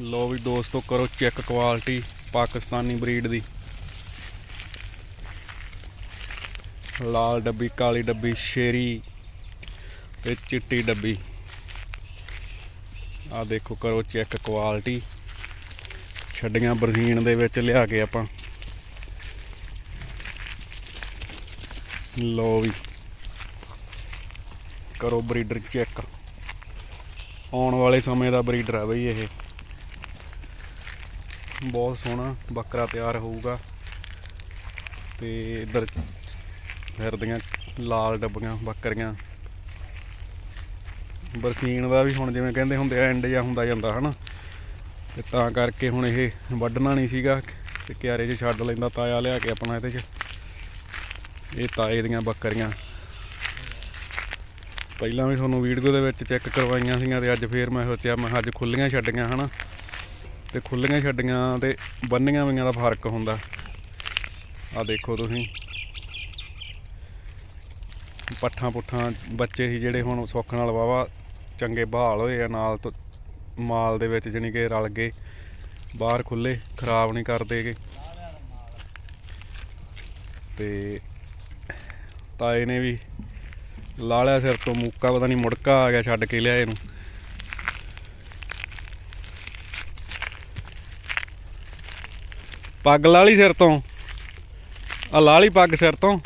ਲੋ ਵੀ ਦੋਸਤੋ, ਕਰੋ ਚੈੱਕ ਕੁਆਲਿਟੀ ਪਾਕਿਸਤਾਨੀ ਬਰੀਡ ਦੀ। ਲਾਲ ਡੱਬੀ, ਕਾਲੀ ਡੱਬੀ, ਸ਼ੇਰੀ ਤੇ ਚਿੱਟੀ ਡੱਬੀ। ਆ ਦੇਖੋ, ਕਰੋ ਚੈੱਕ ਕੁਆਲਿਟੀ ਛੱਡੀਆਂ ਬਰਸੀਨ ਦੇ ਵਿੱਚ ਲਿਆ ਕੇ ਆਪਾਂ। ਲੋ ਵੀ, ਕਰੋ ਬਰੀਡਰ ਚੈੱਕ ਆਉਣ ਵਾਲੇ ਸਮੇਂ ਦਾ ਬਰੀਡਰ ਹੈ ਬਈ ਇਹ। ਬਹੁਤ ਸੋਹਣਾ ਬੱਕਰਾ ਤਿਆਰ ਹੋਊਗਾ। ਤੇ ਇਧਰ ਫਿਰਦੀਆਂ ਲਾਲ ਡੱਬੀਆਂ, ਬੱਕਰੀਆਂ। ਬਰਸੀਨ ਦਾ ਵੀ ਹੁਣ ਜਿਵੇਂ ਕਹਿੰਦੇ ਹੁੰਦੇ ਐਂਡ ਜਾਂ ਹੁੰਦਾ ਜਾਂਦਾ, ਹਨਾ? ਤੇ ਤਾਂ ਕਰਕੇ ਹੁਣ ਇਹ ਵੱਢਣਾ ਨਹੀਂ ਸੀਗਾ, ਤੇ ਕਿਆਰੇ 'ਚ ਛੱਡ ਲੈਂਦਾ, ਤਾਇਆ ਲਿਆ ਕੇ ਆਪਣਾ ਇਹਦੇ 'ਚ। ਇਹ ਤਾਏ ਦੀਆਂ ਬੱਕਰੀਆਂ। ਪਹਿਲਾਂ ਵੀ ਤੁਹਾਨੂੰ ਵੀਡੀਓ ਦੇ ਵਿੱਚ ਚੈੱਕ ਕਰਵਾਈਆਂ ਸੀਗੀਆਂ, ਤੇ ਅੱਜ ਫੇਰ ਮੈਂ ਸੋਚਿਆ, ਮੈਂ ਅੱਜ ਖੁੱਲੀਆਂ ਛੱਡੀਆਂ, ਹਨਾ? ਤੇ ਖੁੱਲੀਆਂ ਛੱਡੀਆਂ ਤੇ ਬੰਨੀਆਂ ਵੀਆਂ ਦਾ ਫ਼ਰਕ ਹੁੰਦਾ। ਆ ਦੇਖੋ ਤੁਸੀਂ। ਪੱਠਾਂ ਪੁੱਠਾਂ ਬੱਚੇ ਸੀ ਜਿਹੜੇ ਹੁਣ ਸੁੱਖ ਨਾਲ ਵਾਵਾ ਚੰਗੇ ਬਹਾਲ ਹੋਏ ਆ, ਨਾਲ ਤੋਂ ਮਾਲ ਦੇ ਵਿੱਚ ਜਾਣੀ ਕਿ ਰਲ ਗਏ ਬਾਹਰ ਖੁੱਲੇ ਖਰਾਬ ਨਹੀਂ ਕਰਦੇਗੇ ਤੇ ਤਾਏ ਨੇ ਵੀ ਲਾ ਲਿਆ ਸਿਰ ਤੋਂ ਮੁੱਕਾ, ਪਤਾ ਨਹੀਂ ਮੁੜਕਾ ਆ ਗਿਆ ਛੱਡ ਕੇ ਲਿਆ ਇਹਨੂੰ ਪੱਗ ਲਾ ਲਈ ਸਿਰ ਤੋਂ। ਆ ਲਾ ਲਈ ਪੱਗ ਸਿਰ ਤੋਂ।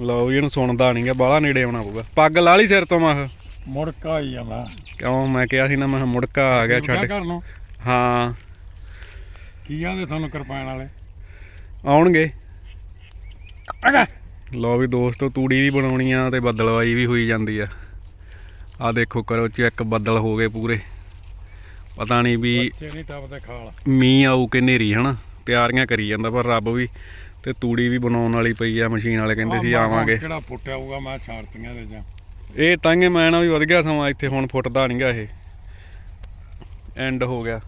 ਲਓ ਜੀ ਇਹਨੂੰ ਸੁਣਦਾ ਨਹੀਂਗਾ ਬਾਹਲਾ ਨੇੜੇ ਆਉਣਾ ਪਊਗਾ। ਪੱਗ ਲਾ ਲਈ ਸਿਰ ਤੋਂ ਮੈਂ। ਮੁੜਕਾ ਹੀ ਜਾਂਦਾ ਕਿਉਂ? ਮੈਂ ਕਿਹਾ ਸੀ ਨਾ ਮੈਂ ਕਿਹਾ ਮੁੜਕਾ ਆ ਗਿਆ ਛੱਡ। ਕਰ ਲਓ। ਹਾਂ। ਕੀ ਆਂਦੇ ਤੁਹਾਨੂੰ ਕਿਰਪਾਨ ਵਾਲੇ? ਆਉਣਗੇ। ਲਓ ਵੀ ਦੋਸਤੋ ਤੂੜੀ ਵੀ ਬਣਾਉਣੀ ਆ ਤੇ ਬੱਦਲਵਾਈ ਵੀ ਹੋਈ ਜਾਂਦੀ ਆ। ਆ ਦੇਖੋ ਕਰੋ ਚੈੱਕ ਬੱਦਲ ਹੋ ਗਏ ਪੂਰੇ। ਪਤਾ ਨਹੀਂ ਵੀ ਬੱਚੇ ਨਹੀਂ ਟੱਪਦੇ ਖਾਲ। ਮੀਂਹ ਆਊ ਕਿ ਨੇਰੀ ਹਨਾ? ਤਿਆਰੀਆਂ ਕਰੀ ਜਾਂਦਾ ਪਰ ਰੱਬ ਵੀ ਤੇ ਤੂੜੀ ਵੀ ਬਣਾਉਣ ਵਾਲੀ ਪਈ ਆ ਮਸ਼ੀਨ ਵਾਲੇ ਕਹਿੰਦੇ ਸੀ ਆਵਾਂਗੇ। ਕਿਹੜਾ ਫੁੱਟਿਆ ਹੋਊਗਾ ਮੈਂ ਛਾੜਤੀਆਂ ਦੇ ਜਾਂ। ਇਹ ਤਾਂਗੇ ਮੈਂ ਨਾ ਵੀ ਵਧ ਗਿਆ ਸਮਾਂ ਇੱਥੇ ਹੁਣ ਫੁੱਟਦਾ ਨਹੀਂਗਾ ਇਹ। ਐਂਡ ਹੋ ਗਿਆ।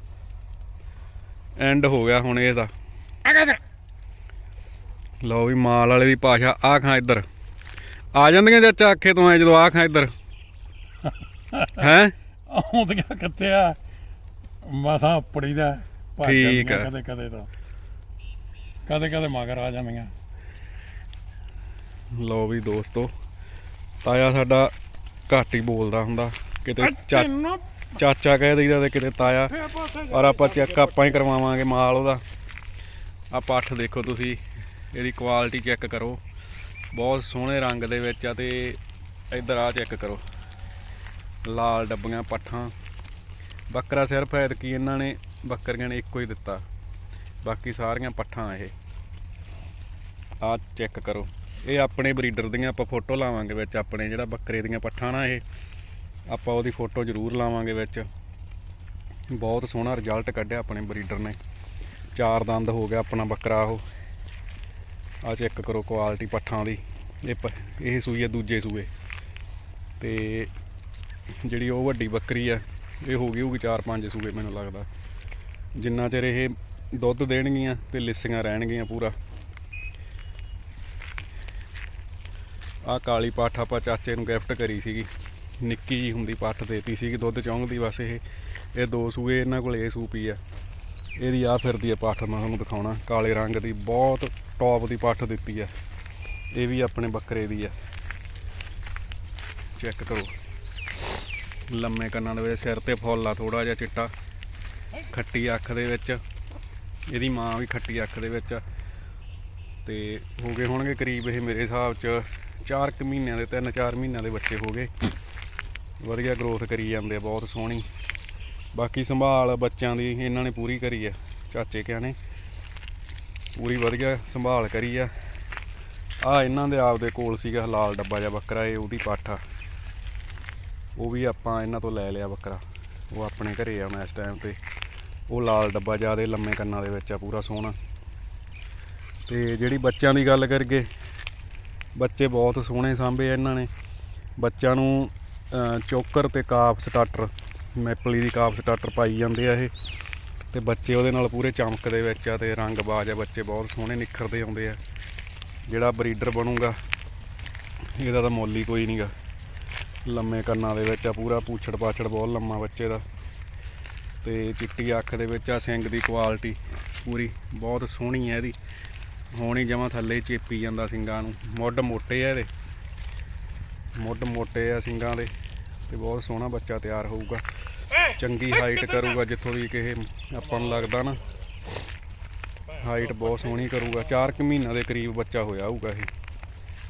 ਐਂਡ ਹੋ ਗਿਆ ਹੁਣ ਇਹਦਾ। ਲਓ ਵੀ ਮਾਲ ਵਾਲੇ ਦੀ ਭਾਸ਼ਾ ਆ ਖਾਂ ਇੱਧਰ। ਆ ਜਾਂਦੀਆਂ ਚਾਚਾ ਆਖੇ ਤੋਂ ਐ ਜਦੋਂ ਆ ਖਾਂ ਇੱਧਰ। ਹੈ? ਆਉਂਦੀਆਂ ਕਿੱਥੇ ਆ? ਮਸਾਂ ਉਪੜੀ ਦਾ ਭੱਜ ਠੀਕ ਜਾਂਦੀਆਂ ਆ। ਕਦੇ ਕਦੇ ਤਾਂ। ਕਦੇ ਕਦੇ ਮਗਰ ਆ ਜਾਂਦੀਆਂ। ਲਓ ਵੀ ਦੋਸਤੋ ਤਾਇਆ ਸਾਡਾ ਘੱਟ ਹੀ ਬੋਲਦਾ ਹੁੰਦਾ। ਕਿਤੇ ਚਾ- ਤੈਨੂੰ ਚਾਚਾ ਕਹਿ ਦਈਦਾ ਤੇ ਕਿਤੇ ਤਾਇਆ। ਫੇਰ ਪਾਸੇ ਔਰ ਆਪਾਂ ਚੈੱਕ ਆਪਾਂ ਹੀ ਕਰਵਾਵਾਂਗੇ ਮਾਲ ਉਹਦਾ। ਆ ਪੱਠ ਦੇਖੋ ਤੁਸੀਂ ਇਹਦੀ ਕੁਆਲਿਟੀ ਚੈੱਕ ਕਰੋ। ਬਹੁਤ ਸੋਹਣੇ ਰੰਗ ਦੇ ਵਿੱਚ ਆ ਤੇ ਇੱਧਰ ਆ ਚੈੱਕ ਕਰੋ। ਲਾਲ ਡੱਬੀਆਂ ਪੱਠਾਂ। ਬੱਕਰਾ ਸਿਰਫ ਐਤਕੀ ਇਹਨਾਂ ਨੇ ਬੱਕਰੀਆਂ ਨੇ ਇੱਕੋ ਹੀ ਦਿੱਤਾ। ਬਾਕੀ ਸਾਰੀਆਂ ਪੱਠਾਂ ਇਹ। ਆ ਚੈੱਕ ਕਰੋ। ਇਹ ਆਪਣੇ ਬਰੀਡਰ ਦੀਆਂ ਆਪਾਂ ਫੋਟੋ ਲਾਵਾਂਗੇ ਵਿੱਚ, ਆਪਣੇ ਜਿਹੜਾ ਬੱਕਰੇ ਦੀਆਂ ਪੱਠਾਂ ਨਾ ਇਹ। ਆਪਾਂ ਉਹਦੀ ਫੋਟੋ ਜ਼ਰੂਰ ਲਾਵਾਂਗੇ ਵਿੱਚ। ਬਹੁਤ ਸੋਹਣਾ ਰਿਜ਼ਲਟ ਕੱਢਿਆ ਆਪਣੇ ਬਰੀਡਰ ਨੇ। ਚਾਰ ਦੰਦ ਹੋ ਗਿਆ ਆਪਣਾ ਬੱਕਰਾ ਉਹ। ਆ ਚੈੱਕ ਕਰੋ ਕੁਆਲਿਟੀ ਪੱਠਾਂ ਦੀ। ਇਹ ਪ- ਇਹ ਸੂਈ ਹੈ ਦੂਜੇ ਸੂਏ। ਤੇ ਜਿਹੜੀ ਉਹ ਵੱਡੀ ਬੱਕਰੀ ਆ ਇਹ ਹੋ ਗਈ ਹੋਊਗੀ 4-5 ਸੂਏ ਮੈਨੂੰ ਲੱਗਦਾ। ਜਿੰਨਾ ਚਿਰ ਇਹ ਦੁੱਧ ਦੇਣਗੀਆਂ ਤੇ ਲਿੱਸੀਆਂ ਰਹਿਣਗੀਆਂ ਪੂਰਾ। ਆ ਕਾਲੀ ਪੱਠ ਆਪਾਂ ਚਾਚੇ ਨੂੰ ਗਿਫਟ ਕਰੀ ਸੀਗੀ। ਨਿੱਕੀ ਜੀ ਹੁੰਦੀ ਪੱਠ ਦੇਤੀ ਸੀਗੀ, ਦੁੱਧ ਚੌਂਗਦੀ ਬਸ ਇਹ। ਇਹ ਦੋ ਸੂਏ ਇਹਨਾਂ ਕੋਲ, ਇਹ ਸੂਪੀ ਆ। ਇਹਦੀ ਆ ਫਿਰਦੀ ਆ ਪੱਠ, ਮੈਂ ਤੁਹਾਨੂੰ ਦਿਖਾਉਣਾ। ਕਾਲੇ ਰੰਗ ਦੀ ਬਹੁਤ ਟੌਪ ਦੀ ਪੱਠ ਦਿੱਤੀ ਆ। ਇਹ ਵੀ ਆਪਣੇ ਬੱਕਰੇ ਦੀ ਆ। ਚੈੱਕ ਕਰੋ। ਲੰਮੇ ਕੰਨਾਂ ਦੇ ਵਿੱਚ ਸਿਰ ਤੇ ਫੁੱਲ ਆ ਥੋੜਾ ਜਿਹਾ ਚਿੱਟਾ, ਖੱਟੀ ਅੱਖ ਦੇ ਵਿੱਚ। ਇਹਦੀ ਮਾਂ ਵੀ ਖੱਟੀ ਅੱਖ ਦੇ ਵਿੱਚ ਆ। ਤੇ ਹੋ ਗਏ ਹੋਣਗੇ ਕਰੀਬ ਇਹ ਮੇਰੇ ਹਿਸਾਬ 'ਚ 4 ਕੁ ਮਹੀਨਿਆਂ ਦੇ 3-4 ਮਹੀਨਿਆਂ ਦੇ ਬੱਚੇ ਹੋ ਗਏ। ਵਧੀਆ ਗਰੋਥ ਕਰੀ ਜਾਂਦੇ ਆ, ਬਹੁਤ ਸੋਹਣੀ। ਬਾਕੀ ਸੰਭਾਲ ਬੱਚਿਆਂ ਦੀ ਇਹਨਾਂ ਨੇ ਪੂਰੀ ਕਰੀ ਆ, ਚਾਚੇ ਕਿਆ ਨੇ। ਪੂਰੀ ਵਧੀਆ ਸੰਭਾਲ ਕਰੀ ਆ। ਆ ਇਹਨਾਂ ਦੇ ਆਪ ਦੇ ਕੋਲ ਸੀਗਾ ਲਾਲ ਡੱਬਾ ਜਿਹਾ ਬੱਕਰਾ ਇਹ ਉਹਦੀ ਪੱਠ ਆ। ਉਹ ਵੀ ਆਪਾਂ ਇਹਨਾਂ ਤੋਂ ਲੈ ਲਿਆ ਬੱਕਰਾ। ਉਹ ਆਪਣੇ ਘਰੇ ਆ ਹੁਣ ਇਸ ਟਾਈਮ ਤੇ। ਉਹ ਲਾਲ ਡੱਬਾ ਜਿਆਦੇ ਲੰਮੇ ਕੰਨਾਂ ਦੇ ਵਿੱਚ ਆ, ਪੂਰਾ ਸੋਹਣਾ। ਤੇ ਜਿਹੜੀ ਬੱਚਿਆਂ ਦੀ ਗੱਲ ਕਰੀਏ, ਬੱਚੇ ਬਹੁਤ ਸੋਹਣੇ ਸਾਂਭੇ ਆ ਇਹਨਾਂ ਨੇ। ਬੱਚਿਆਂ ਨੂੰ ਚੋਕਰ ਤੇ ਕਾਪ ਸਟਾਰਟਰ ਮੈਪਲੀ ਦੀ ਕਾਪ ਸਟਾਰਟਰ ਪਾਈ ਜਾਂਦੇ ਆ ਇਹ। ਤੇ ਬੱਚੇ ਉਹਦੇ ਨਾਲ ਪੂਰੇ ਚਮਕ ਦੇ ਵਿੱਚ ਆ ਤੇ ਰੰਗ ਬਾਜ ਆ, ਬੱਚੇ ਬਹੁਤ ਸੋਹਣੇ ਨਿਖਰਦੇ ਆਉਂਦੇ ਆ। ਜਿਹੜਾ ਬਰੀਡਰ ਬਣੂਗਾ, ਇਹਦਾ ਤਾਂ ਮੁੱਲ ਹੀ ਕੋਈ ਨਹੀਂਗਾ ਲੰਮੇ ਕੰਨਾਂ ਦੇ ਵਿੱਚ ਆ, ਪੂਰਾ ਪੂਛੜ ਪਾਛੜ ਬਹੁਤ ਲੰਮਾ ਬੱਚੇ ਦਾ। ਤੇ ਚਿੱਟੀ ਅੱਖ ਦੇ ਵਿੱਚ ਆ ਸਿੰਗ ਦੀ ਕੁਆਲਿਟੀ ਪੂਰੀ, ਬਹੁਤ ਸੋਹਣੀ ਹੈ ਇਹਦੀ। ਹੁਣ ਹੀ ਥੱਲੇ ਚੇਪੀ ਜਾਂਦਾ ਸਿੰਗਾਂ ਨੂੰ। ਮੁੱਢ ਮੋਟੇ ਆ ਇਹਦੇ। ਮੁੱਢ ਮੋਟੇ ਆ ਸਿੰਗਾਂ ਦੇ ਤੇ ਬਹੁਤ ਸੋਹਣਾ ਬੱਚਾ ਤਿਆਰ ਹੋਊਗਾ। ਚੰਗੀ ਹਾਈਟ ਕਰੂਗਾ ਜਿੱਥੋਂ ਦੀ ਕਿਸੇ ਆਪਾਂ ਨੂੰ ਲੱਗਦਾ ਨਾ। ਹਾਈਟ ਬਹੁਤ ਸੋਹਣੀ ਕਰੂਗਾ। 4 ਕੁ ਮਹੀਨਾ ਦੇ ਕਰੀਬ ਬੱਚਾ ਹੋਇਆ ਹੋਊਗਾ ਇਹ।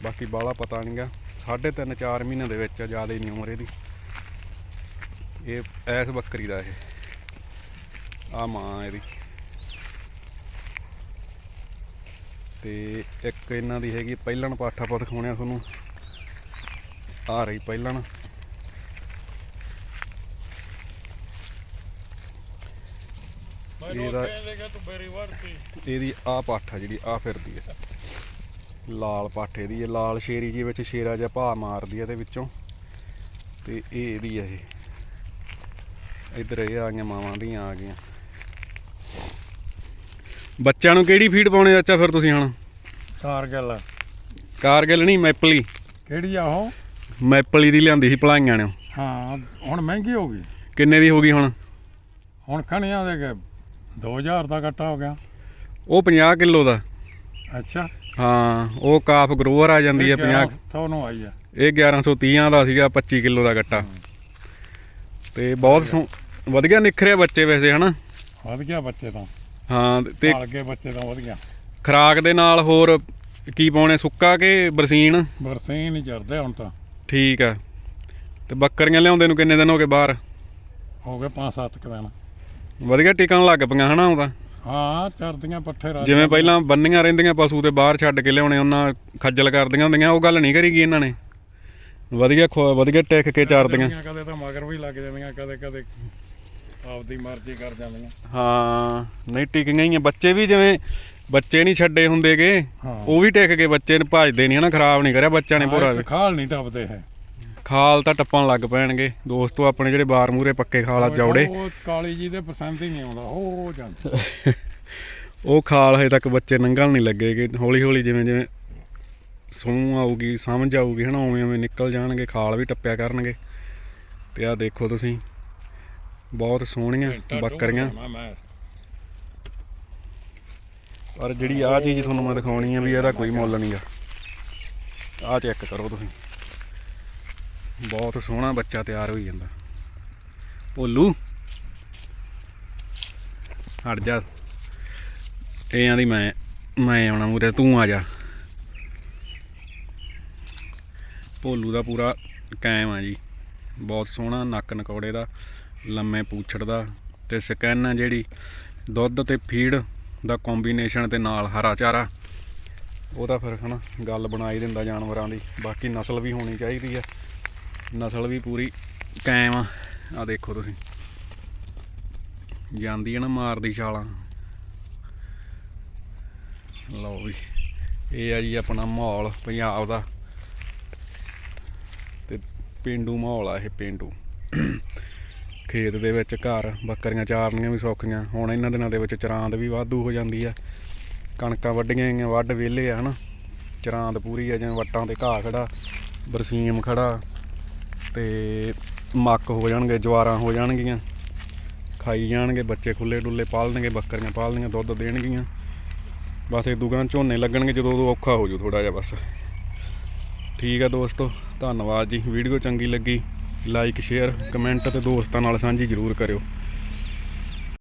ਬਾਕੀ ਬਾਲਾ ਪਤਾ ਨਹੀਂਗਾ ਸਾਢੇ ਤਿੰਨ 4 ਮਹੀਨੇ ਦੇ ਵਿੱਚ ਜ਼ਿਆਦਾ ਨਹੀਂ ਉਮਰ ਇਹਦੀ। ਇਹ ਐਸ ਬੱਕਰੀ ਦਾ ਇਹ। ਆ ਮਾਂ ਇਹਦੀ। ਤੇ ਇੱਕ ਇਹਨਾਂ ਦੀ ਹੈਗੀ ਪਹਿਲਣ ਪਾਠਾ ਪਾ ਦਿਖਾਉਣਿਆ ਤੁਹਾਨੂੰ। ਆ ਰਹੀ ਪਹਿਲਣ। ਇਹਦਾ- ਇਹਦੀ ਆ ਪਾਠਾ ਜਿਹੜੀ ਆ ਫਿਰਦੀ ਹੈ ਲਾਲ ਪਾਠੇ ਦੀ ਇਹ ਲਾਲ ਸ਼ੇਰੀ ਜੀ ਵਿੱਚ ਸ਼ੇਰਾ ਜਿਹਾ ਭਾ ਮਾਰਦੀ ਹੈ ਇਹਦੇ ਵਿੱਚੋਂ। ਤੇ ਇਹ ਇਹਦੀ ਹੈ ਇਹ। ਇੱਧਰ ਇਹ ਆ ਗਈਆਂ ਮਾਵਾਂ ਦੀਆਂ ਆ ਗਈਆਂ। ਬੱਚਿਆਂ ਨੂੰ ਕਿਹੜੀ ਫੀਡ ਪਾਉਣੇ ਚਾਚਾ ਫਿਰ ਤੁਸੀਂ ਹੁਣ। ਕਾਰਗਲ। ਕਾਰਗਿਲ ਨਹੀਂ ਮੈਪਲੀ। ਕਿਹੜੀ ਆ ਉਹ? ਮੈਪਲੀ ਦੀ ਲਿਆਂਦੀ ਸੀ ਭਲਾਈਆਂ ਨੇ। ਹਾਂ ਹੁਣ ਮਹਿੰਗੀ ਹੋ ਗਈ। ਕਿੰਨੇ ਦੀ ਹੋ ਗਈ ਹੁਣ? ਹੁਣ ਖਣੀਆਂ ਦੇ ਕੇ 2000 ਦਾ ਕੱਟਾ ਹੋ ਗਿਆ। ਉਹ 50 ਕਿਲੋ ਦਾ। ਅੱਛਾ। ਹਾਂ ਉਹ ਕਾਫ ਗਰੋਵਰ ਆ ਜਾਂਦੀ ਹੈ 50 100 ਨੂੰ ਆਈ ਆ। ਇਹ 1130 ਦਾ ਸੀਗਾ 25 ਕਿਲੋ ਦਾ ਗੱਟਾ। ਤੇ ਬਹੁਤ ਵਧੀਆ। ਨਿਖਰਿਆ ਬੱਚੇ ਵੈਸੇ ਹਨਾ? ਵਧ ਗਿਆ ਬੱਚੇ ਤਾਂ। ਹਾਂ ਤੇ ਪਾਲ ਕੇ ਬੱਚੇ ਤਾਂ ਵਧ ਗਿਆ ਖਰਾਕ ਦੇ ਨਾਲ ਹੋਰ ਕੀ ਪਾਉਣੇ ਸੁੱਕਾ ਕਿ ਬਰਸੀਨ? ਬਰਸੀਨ ਨਹੀਂ ਚੜਦੇ ਹੁਣ ਤਾਂ। ਠੀਕ ਆ। ਤੇ ਬੱਕਰੀਆਂ ਲਿਆਉਂਦੇ ਨੂੰ ਕਿੰਨੇ ਦਿਨ ਹੋ ਗਏ ਬਾਹਰ? ਹੋ ਗਏ 5-7 ਦਿਨ। ਵਧੀਆ ਟਿਕਣ ਲੱਗ ਪਈਆਂ ਹਨਾ ਉਹ ਤਾਂ। ਹਾਂ ਚਰਦੀਆਂ ਪੱਠੇ ਰਾਤ ਜਿਵੇਂ ਪਹਿਲਾਂ ਬੰਨੀਆਂ ਰਹਿੰਦੀਆਂ ਪਸ਼ੂ ਤੇ ਬਾਹਰ ਛੱਡ ਕੇ ਲਿਆਉਣੇ ਉਹਨਾਂ ਖੱਜਲ ਕਰਦੀਆਂ ਹੁੰਦੀਆਂ ਉਹ ਗੱਲ ਨਹੀਂ ਕਰੀਗੀ ਇਹਨਾਂ ਨੇ। ਵਧੀਆ ਖੁਆ- ਵਧੀਆ ਟਿਕ ਕੇ ਚਾਰਦੀਆਂ ਕਦੇ ਤਾਂ ਮਗਰ ਵੀ ਲੱਗ ਜਾਂਦੀਆਂ ਕਦੇ ਕਦੇ ਆਪਦੀ ਮਰਜ਼ੀ ਕਰ ਜਾਂਦੀਆਂ। ਹਾਂ ਨਹੀਂ ਟਿਕੀਆਂ ਹੀ ਆ। ਬੱਚੇ ਵੀ ਜਿਵੇਂ ਬੱਚੇ ਨਹੀਂ ਛੱਡੇ ਹੁੰਦੇਗੇ ਹਾਂ। ਉਹ ਵੀ ਟਿਕ ਕੇ ਬੱਚੇ ਨੂੰ ਭਜਦੇ ਨਹੀਂ ਹਨਾ ਖਰਾਬ ਨਹੀਂ ਕਰਿਆ ਬੱਚਾ ਨੇ ਪੂਰਾ ਹਾਂ, ਇੱਕ ਖਾਲ ਨਹੀਂ ਟੱਪਦੇ ਹੈ ਖਾਲ ਤਾਂ ਟੱਪਣ ਲੱਗ ਪੈਣਗੇ। ਦੋਸਤੋ ਆਪਣੇ ਜਿਹੜੇ ਬਾਰ ਮੂਰੇ ਪੱਕੇ ਖਾਲਾ ਚੌੜੇ ਉਹ ਕਾਲੀ ਜੀ ਦੇ ਪਸੰਦ ਹੀ ਨਹੀਂ ਆਉਂਦਾ ਉਹ ਜਾਂਦਾ। ਉਹ ਖਾਲ ਹਜੇ ਤੱਕ ਬੱਚੇ ਨੰਗਲ ਨਹੀਂ ਲੱਗੇਗੇ ਹੌਲੀ ਹੌਲੀ ਜਿਵੇਂ ਜਿਵੇਂ ਸੂਹ ਆਊਗੀ ਸਮਝ ਆਊਗੀ ਹਨਾ ਉਵੇਂ ਉਵੇਂ ਨਿਕਲ ਜਾਣਗੇ ਖਾਲ ਵੀ ਟੱਪਿਆ ਕਰਨਗੇ। ਤੇ ਆਹ ਦੇਖੋ ਤੁਸੀਂ ਬਹੁਤ ਸੋਹਣੀਆਂ ਬੱਕਰੀਆਂ। ਪਰ ਜਿਹੜੀ ਆਹ ਚੀਜ਼ ਤੁਹਾਨੂੰ ਮੈਂ ਦਿਖਾਉਣੀ ਆ ਵੀ ਇਹਦਾ ਕੋਈ ਮੁੱਲ ਨਹੀਂਗਾ ਆਹ ਚੈੱਕ ਕਰੋ ਤੁਸੀਂ। ਬਹੁਤ ਸੋਹਣਾ ਬੱਚਾ ਤਿਆਰ ਹੋਈ ਜਾਂਦਾ। ਭੋਲੂ, ਹਟ ਜਾ। ਇਹ ਆਂਦੀ ਮੈਂ ਮੈਂ ਆਉਣਾ ਮੂਰੇ ਤੂੰ ਆ ਜਾ। ਭੋਲੂ ਦਾ ਪੂਰਾ ਕਾਇਮ ਆ ਜੀ। ਬਹੁਤ ਸੋਹਣਾ ਨੱਕ ਨਕੌੜੇ ਦਾ, ਲੰਮੇ ਪੂਛੜ ਦਾ ਤੇ ਸਕੈਨ ਆ ਜਿਹੜੀ ਦੁੱਧ ਤੇ ਫੀਡ ਦਾ ਕੰਬੀਨੇਸ਼ਨ ਤੇ ਨਾਲ ਹਰਾ ਚਾਰਾ। ਉਹ ਤਾਂ ਫਿਰ ਹਨਾ, ਗੱਲ ਬਣਾਈ ਦਿੰਦਾ ਜਾਨਵਰਾਂ ਦੀ। ਬਾਕੀ ਨਸਲ ਵੀ ਹੋਣੀ ਚਾਹੀਦੀ ਆ। ਨਸਲ ਵੀ ਪੂਰੀ ਕਾਇਮ ਆ। ਆ ਦੇਖੋ ਤੁਸੀਂ। ਜਾਂਦੀ ਹੈ ਨਾ ਮਾਰਦੀ ਛਾਲਾਂ। ਲਓ ਵੀ, ਇਹ ਆ ਜੀ ਆਪਣਾ ਮਾਹੌਲ ਪੰਜਾਬ ਦਾ। ਤੇ ਪਿੰਡੂ ਮਾਹੌਲ ਆ ਇਹ ਪਿੰਡੂ। ਖੇਤ ਦੇ ਵਿੱਚ ਘਰ ਬੱਕਰੀਆਂ ਚਾਰਨੀਆਂ ਵੀ ਸੌਖੀਆਂ। ਹੁਣ ਇਹਨਾਂ ਦਿਨਾਂ ਦੇ ਵਿੱਚ ਚਰਾਂਦ ਵੀ ਵਾਧੂ ਹੋ ਜਾਂਦੀ ਆ। ਕਣਕਾਂ ਵੱਢੀਆਂ ਗਈਆਂ, ਵੱਢ ਵਿਹਲੇ ਆ ਹਨਾ। ਚਰਾਂਦ ਪੂਰੀ ਆ ਜਿਵੇਂ ਵੱਟਾਂ ਤੇ ਘਾਹ ਖੜਾ, ਬਰਸੀਮ ਖੜਾ। ਤੇ ਮੱਕ ਹੋ ਜਾਣਗੇ, ਜਵਾਰਾਂ ਹੋ ਜਾਣਗੀਆਂ, ਖਾਈ ਜਾਣਗੇ, ਬੱਚੇ ਖੁੱਲੇ ਡੁੱਲੇ ਪਾਲਣਗੇ, ਬੱਕਰੀਆਂ ਪਾਲਣਗੀਆਂ ਦੁੱਧ ਦੇਣਗੀਆਂ। ਬਸ ਇਹ ਦੁਕਾਨ ਝੋਨੇ ਲੱਗਣਗੇ ਜਦੋਂ ਉਦੋਂ ਔਖਾ ਹੋ ਜੂ ਥੋੜਾ ਜਿਹਾ ਬਸ। ਠੀਕ ਹੈ ਦੋਸਤੋ, ਧੰਨਵਾਦ ਜੀ। ਵੀਡੀਓ ਚੰਗੀ ਲੱਗੀ, ਲਾਈਕ, ਸ਼ੇਅਰ, ਕਮੈਂਟ ਤੇ ਦੋਸਤਾਂ ਨਾਲ ਸਾਂਝੀ ਜ਼ਰੂਰ ਕਰਿਓ।